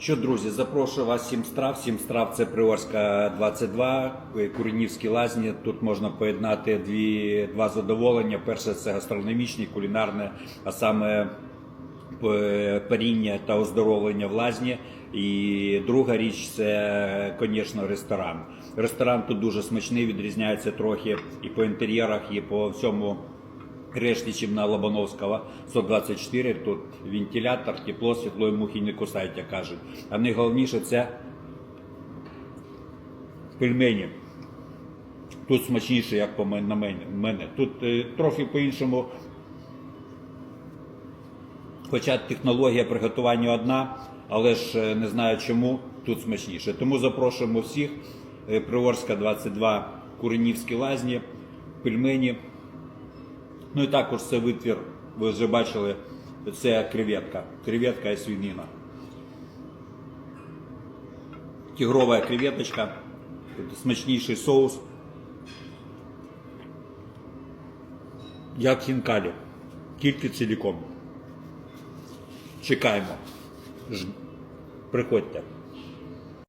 Що, друзі, запрошую вас сім страв. Сім страв це Приорська 22, Куренівські лазні. Тут можна поєднати дві, два задоволення. Перше це гастрономічне, кулінарне, а саме е, паріння та оздоровлення в лазні. І друга річ це, звісно, ресторан. Ресторан тут дуже смачний, відрізняється трохи і по інтер'єрах, і по всьому решті, чим на Лобановського 124. Тут вентилятор, тепло, світло і мухи не кусають, як кажуть. А найголовніше це пельмені. Тут смачніше, як по на мене. Тут е, трохи по-іншому. Хоча технологія приготування одна, але ж е, не знаю чому тут смачніше. Тому запрошуємо всіх. Е, Приорська 22, Куренівські лазні, пельмені. Ну і також це витвір, ви вже бачили, це креветка. Креветка і свинина. Тігрова креветочка, смачніший соус. Як хінкалі, тільки ціліком. Чекаємо. Приходьте.